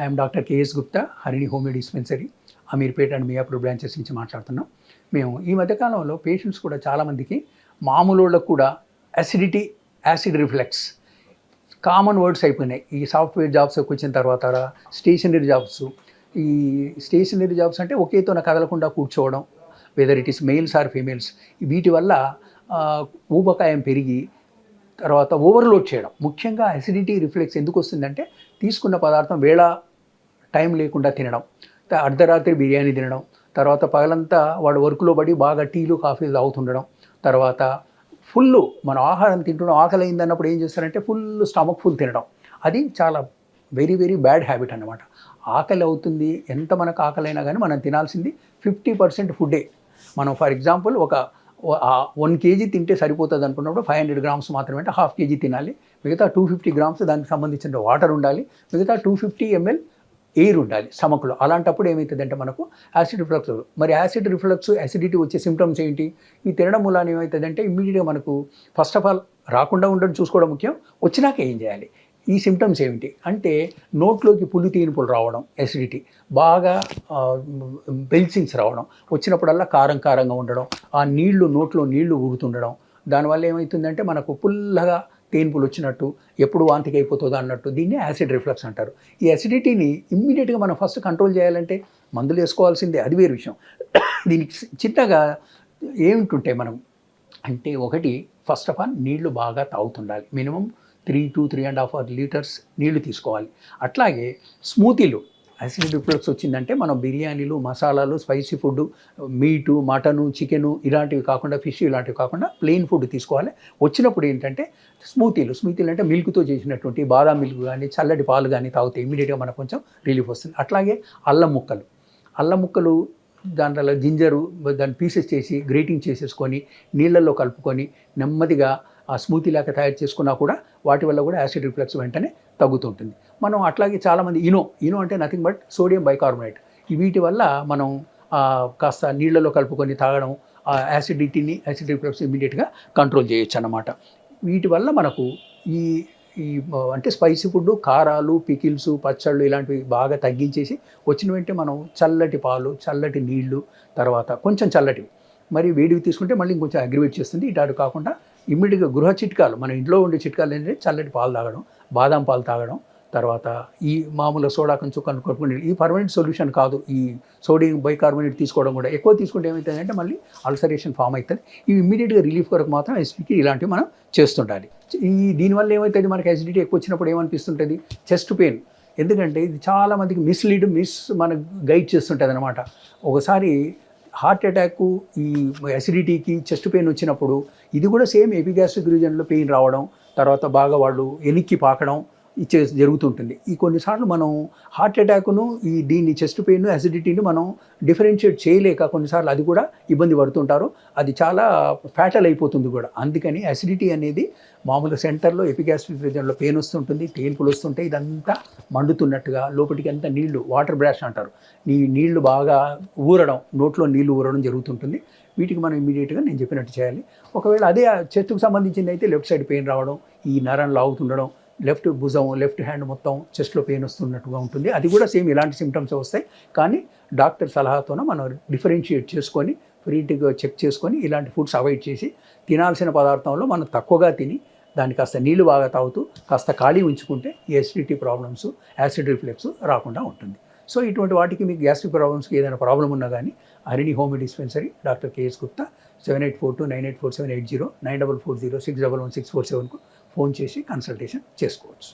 I'm doctor KS Gupta Harini homeo dispensary Ameerpet and Miyapur branches నుంచి మాట్లాడుతున్నాం. మేము ఈ మధ్యకాలంలో పేషెంట్స్ కూడా చాలామందికి మామూలు వాళ్ళకు కూడా acidity acid reflex common words అయిపోయినాయి. ఈ సాఫ్ట్వేర్ జాబ్స్కి వచ్చిన తర్వాత స్టేషనరీ జాబ్స్ ఈ స్టేషనరీ జాబ్స్ అంటే ఒకేతోన కదలకుండా కూర్చోవడం whether it is males or females వీటి వల్ల ఊబకాయం పెరిగి తర్వాత ఓవర్లోడ్ చేయడం. ముఖ్యంగా అసిడిటీ రిఫ్లెక్స్ ఎందుకు వస్తుందంటే తీసుకున్న పదార్థం వేళ టైం లేకుండా తినడం అర్ధరాత్రి బిర్యానీ తినడం తర్వాత పగలంతా వాడు వర్క్లో పడి బాగా టీలు కాఫీలు తాగుతుండడం తర్వాత ఫుల్ మనం ఆహారం తింటున్నాం ఆకలి అయింది అన్నప్పుడు ఏం చేస్తారంటే ఫుల్ స్టమక్ ఫుల్ తినడం. అది చాలా వెరీ వెరీ బ్యాడ్ హ్యాబిట్ అన్నమాట. ఆకలి అవుతుంది ఎంత మనకు ఆకలి అయినా కానీ మనం తినాల్సింది ఫిఫ్టీ పర్సెంట్ ఫుడ్డే. మనం ఫర్ ఎగ్జాంపుల్ ఒక వన్ కేజీ తింటే సరిపోతుంది అనుకున్నప్పుడు ఫైవ్ హండ్రెడ్ గ్రామ్స్ మాత్రమే అంటే హాఫ్ కేజీ తినాలి. మిగతా టూ ఫిఫ్టీ గ్రామ్స్ దానికి సంబంధించిన వాటర్ ఉండాలి. మిగతా టూ ఫిఫ్టీ ఎంఎల్ ఎయిర్ ఉండాలి స్టమక్లో. అలాంటప్పుడు ఏమవుతుందంటే మనకు యాసిడ్ రిఫ్లక్స్ మరి యాసిడ్ రిఫ్లక్స్ యాసిడిటీ వచ్చే సిమ్టమ్స్ ఏంటి? ఈ తినడం మూలాన ఏమవుతుందంటే ఇమ్మీడియట్గా మనకు ఫస్ట్ ఆఫ్ ఆల్ రాకుండా ఉండడం చూసుకోవడం ముఖ్యం. వచ్చినాక ఏం చేయాలి? ఈ సిమ్టమ్స్ ఏమిటి? అంటే నోట్లోకి పులి తీనుపులు రావడం ఎసిడిటీ బాగా బెల్సింగ్స్ రావడం. వచ్చినప్పుడల్లా కారం కారంగా ఉండడం. ఆ నీళ్ళు నోట్లో నీళ్ళు ఊరుతుండడం. దానివల్ల ఏమవుతుందంటే మనకు పుల్లగా పెయిన్ఫుల్ వచ్చినట్టు ఎప్పుడు వాంతికి అయిపోతుందో అన్నట్టు దీన్ని యాసిడ్ రిఫ్లక్స్ అంటారు. ఈ అసిడిటీని ఇమ్మీడియట్గా మనం ఫస్ట్ కంట్రోల్ చేయాలంటే మందులు వేసుకోవాల్సిందే అది వేరు విషయం. దీనికి చిన్నగా ఏమిటుంటాయి మనం అంటే ఒకటి ఫస్ట్ ఆఫ్ ఆల్ నీళ్ళు బాగా తాగుతుండాలి. Minimum three to three and half litres నీళ్ళు తీసుకోవాలి. అట్లాగే స్మూతీలు యాసిడ్ రిఫ్లక్స్ వచ్చిందంటే మనం బిర్యానీలు మసాలాలు spicy food meat mutton chicken ఇలాంటివి కాకుండా ఫిష్ ఇలాంటివి కాకుండా ప్లెయిన్ ఫుడ్ తీసుకోవాలి. వచ్చినప్పుడు ఏంటంటే స్మూతీలు స్మూతీలు అంటే మిల్క్తో చేసినటువంటి బాదాం మిల్క్ కానీ చల్లటి పాలు కానీ తాగితే ఇమీడియట్గా మనకు కొంచెం రిలీఫ్ వస్తుంది. అట్లాగే అల్లం ముక్కలు. అల్లం ముక్కలు దాంట్లో జింజరు దాన్ని పీసెస్ చేసి గ్రేటింగ్ చేసేసుకొని నీళ్ళల్లో కలుపుకొని నెమ్మదిగా ఆ స్మూతీ లాగా తయారు చేసుకున్నా కూడా వాటి వల్ల కూడా యాసిడ్ రిఫ్లెక్స్ వెంటనే తగ్గుతుంటుంది. మనం అట్లాగే చాలామంది ఇనో ఇనో అంటే నథింగ్ బట్ సోడియం బైకార్బోనేట్ వీటి వల్ల మనం కాస్త నీళ్ళలో కలుపుకొని తాగడం ఆ యాసిడిటీని యాసిడ్ రిఫ్లెక్స్ ఇమీడియట్గా కంట్రోల్ చేయొచ్చు అన్నమాట వీటి వల్ల మనకు ఈ ఈ అంటే స్పైసీ ఫుడ్ కారాలు పికిల్స్ పచ్చళ్ళు ఇలాంటివి బాగా తగ్గించేసి వచ్చిన వెంటనే మనం చల్లటి పాలు చల్లటి నీళ్ళు తర్వాత కొంచెం చల్లటివి మరి వేడివి తీసుకుంటే మళ్ళీ ఇంకొంచెం అగ్రివేట్ చేస్తుంది. ఇటాడు కాకుండా ఇమ్మీడియట్గా గృహ చిట్కాలు మన ఇంట్లో ఉండే చిట్కాలు ఏంటంటే చల్లటి పాలు తాగడం బాదం పాలు తాగడం తర్వాత ఈ మామూలు సోడా కొంచెం కనుక్కొని ఈ పర్మనెంట్ సొల్యూషన్ కాదు ఈ సోడియం బైకార్బోనేట్ తీసుకోవడం కూడా. ఎక్కువ తీసుకుంటే ఏమవుతుందంటే మళ్ళీ అల్సరేషన్ ఫామ్ అవుతుంది. ఇవి ఇమ్మీడియట్గా రిలీఫ్ కొరకు మాత్రం ఎసిడిటీ ఇలాంటివి మనం చేస్తుండాలి. ఈ దీనివల్ల ఏమవుతుంది మనకి ఎసిడిటీ ఎక్కువ వచ్చినప్పుడు ఏమనిపిస్తుంటుంది? Chest pain. ఎందుకంటే ఇది చాలామందికి మిస్లీడ్ మిస్ మనకు గైడ్ చేస్తుంటుంది అనమాట ఒకసారి హార్ట్ అటాక్ ఈ అసిడిటీకి చెస్ట్ పెయిన్ వచ్చినప్పుడు ఇది కూడా సేమ్ ఎపిగాస్ట్రిక్ రీజన్లో పెయిన్ రావడం తర్వాత బాగా వాళ్ళు ఎనిక్కి పాకడం ఇచ్చే జరుగుతుంటుంది. ఈ కొన్నిసార్లు మనం హార్ట్ అటాక్ను ఈ దీన్ని చెస్ట్ పెయిన్ అసిడిటీని మనం డిఫరెన్షియేట్ చేయలేక కొన్నిసార్లు అది కూడా ఇబ్బంది పడుతుంటారు. అది చాలా ఫ్యాటల్ అయిపోతుంది కూడా. అందుకని అసిడిటీ అనేది మామూలు సెంటర్లో ఎపిగాస్ట్రిక్ రీజన్లో పెయిన్ వస్తుంటుంది తేన్పులు వస్తుంటాయి. ఇదంతా మండుతున్నట్టుగా లోపలికి అంతా నీళ్ళు వాటర్ బ్రాష్ అంటారు. నీ నీళ్ళు బాగా ఊరడం నోట్లో నీళ్ళు ఊరడం జరుగుతుంటుంది. వీటికి మనం ఇమీడియట్గా నేను చెప్పినట్టు చేయాలి. ఒకవేళ అదే చెట్టుకు సంబంధించింది అయితే లెఫ్ట్ సైడ్ పెయిన్ రావడం ఈ నరం లాగుతుండడం లెఫ్ట్ భుజం లెఫ్ట్ హ్యాండ్ మొత్తం చెస్ట్లో పెయిన్ వస్తున్నట్టుగా ఉంటుంది. అది కూడా సేమ్ ఇలాంటి సిమ్టమ్స్ వస్తాయి. కానీ డాక్టర్ సలహాతోనే మనం డిఫరెన్షియేట్ చేసుకొని ఫ్రీగా చెక్ చేసుకొని ఇలాంటి ఫుడ్స్ అవాయిడ్ చేసి తినాల్సిన పదార్థంలో మనం తక్కువగా తిని దాన్ని కాస్త నీళ్ళు బాగా తాగుతూ కాస్త ఖాళీ ఉంచుకుంటే ఎసిడిటీ ప్రాబ్లమ్స్ యాసిడ్ రిఫ్లెక్స్ రాకుండా ఉంటుంది. సో ఇటువంటి వాటికి మీకు గ్యాస్ట్రిక్ ప్రాబ్లమ్స్కి ఏదైనా ప్రాబ్లం ఉన్నా కానీ Harini home dispensary doctor KS Gupta seven eight four two nine eight four seven eight zero nine double four zero six double one six four సెవెన్కు phone చేసి consultation చేసుకోవచ్చు.